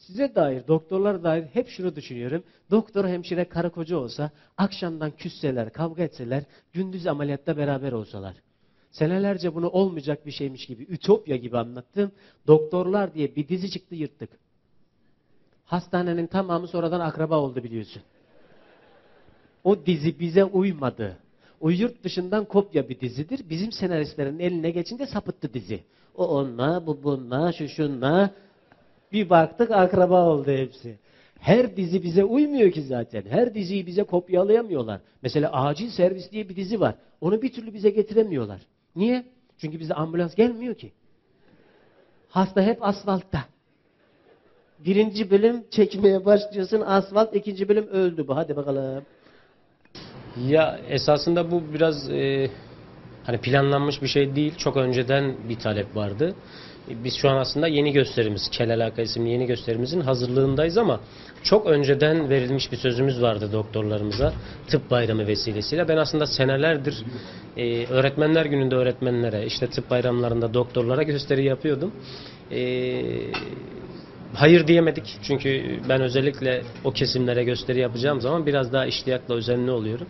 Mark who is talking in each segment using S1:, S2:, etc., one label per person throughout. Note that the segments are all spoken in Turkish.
S1: Size dair, doktorlar dair hep şunu düşünüyorum. Doktor, hemşire, karı koca olsa, akşamdan küsseler, kavga etseler, gündüz ameliyatta beraber olsalar. Senelerce bunu olmayacak bir şeymiş gibi, ütopya gibi anlattım. Doktorlar diye bir dizi çıktı yırttık. Hastanenin tamamı sonradan akraba oldu biliyorsun. O dizi bize uymadı. O yurt dışından kopya bir dizidir. Bizim senaristlerin eline geçince sapıttı dizi. O onunla, bu bununla, şu şunla. Bir baktık akraba oldu hepsi. Her dizi bize uymuyor ki zaten. Her diziyi bize kopyalayamıyorlar. Mesela acil servis diye bir dizi var. Onu bir türlü bize getiremiyorlar. Niye? Çünkü bize ambulans gelmiyor ki. Hasta hep asfaltta. Birinci bölüm çekmeye başlıyorsun asfalt, ikinci bölüm öldü bu. Hadi bakalım.
S2: Ya esasında bu biraz e, hani planlanmış bir şey değil. Çok önceden bir talep vardı. E, Biz şu an aslında yeni gösterimiz, Kel Alaka isimli yeni gösterimizin hazırlığındayız ama çok önceden verilmiş bir sözümüz vardı doktorlarımıza tıp bayramı vesilesiyle. Ben aslında senelerdir e, öğretmenler gününde öğretmenlere, işte tıp bayramlarında doktorlara gösteri yapıyordum. E, Hayır diyemedik çünkü ben özellikle o kesimlere gösteri yapacağım zaman biraz daha iştiyakla özenli oluyorum.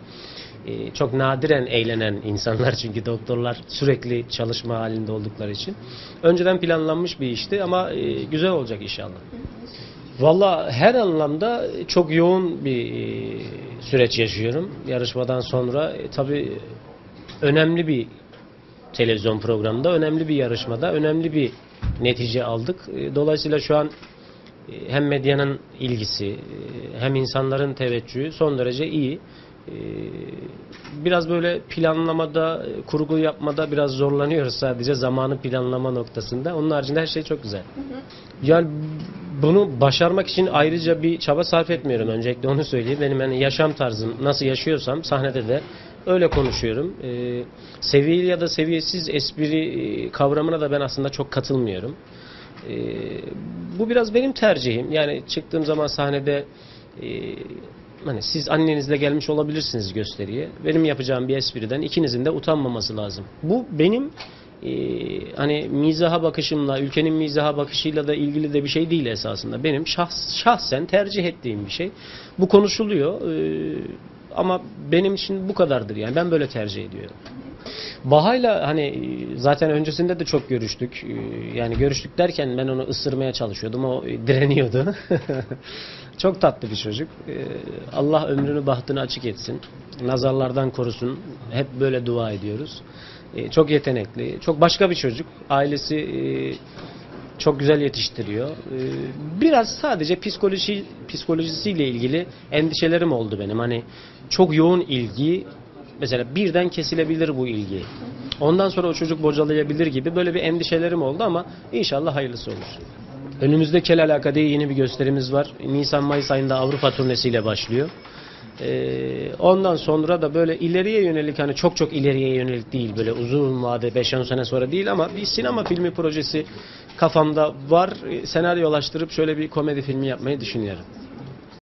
S2: Ee, çok nadiren eğlenen insanlar çünkü doktorlar sürekli çalışma halinde oldukları için. Önceden planlanmış bir işti ama e, güzel olacak inşallah. Valla her anlamda çok yoğun bir e, süreç yaşıyorum. Yarışmadan sonra e, tabii önemli bir televizyon programında, önemli bir yarışmada, önemli bir netice aldık. E, Dolayısıyla şu an e, hem medyanın ilgisi e, hem insanların teveccühü son derece iyi. Biraz böyle planlamada, kurgu yapmada biraz zorlanıyoruz sadece zamanı planlama noktasında. Onun haricinde her şey çok güzel. Yani bunu başarmak için ayrıca bir çaba sarf etmiyorum. Öncelikle onu söyleyeyim. Benim hani yaşam tarzım nasıl yaşıyorsam sahnede de öyle konuşuyorum. Ee, seviyeli ya da seviyesiz espri e, kavramına da ben aslında çok katılmıyorum. Ee, bu biraz benim tercihim. Yani çıktığım zaman sahnede e, hani siz annenizle gelmiş olabilirsiniz gösteriye. Benim yapacağım bir espriden ikinizin de utanmaması lazım. Bu benim e, hani mizaha bakışımla, ülkenin mizaha bakışıyla da ilgili de bir şey değil esasında. Benim şahs, şahsen tercih ettiğim bir şey. Bu konuşuluyor e, ama benim için bu kadardır yani. Ben böyle tercih ediyorum. Baha'yla hani zaten öncesinde de çok görüştük. E, Yani görüştük derken ben onu ısırmaya çalışıyordum. O direniyordu. çok tatlı bir çocuk. E, Allah ömrünü bahtını açık etsin. Nazarlardan korusun. Hep böyle dua ediyoruz. E, Çok yetenekli. Çok başka bir çocuk. Ailesi e, çok güzel yetiştiriyor. E, Biraz sadece psikoloji psikolojisiyle ilgili endişelerim oldu benim. Hani çok yoğun ilgi mesela birden kesilebilir bu ilgi. Ondan sonra o çocuk bocalayabilir gibi böyle bir endişelerim oldu ama inşallah hayırlısı olur. Önümüzde Kel Alaka diye yeni bir gösterimiz var. Nisan-Mayıs ayında Avrupa turnesiyle başlıyor. Ee, ondan sonra da böyle ileriye yönelik hani çok çok ileriye yönelik değil böyle uzun vade 5-10 sene sonra değil ama bir sinema filmi projesi kafamda var. Ee, Senaryolaştırıp şöyle bir komedi filmi yapmayı düşünüyorum.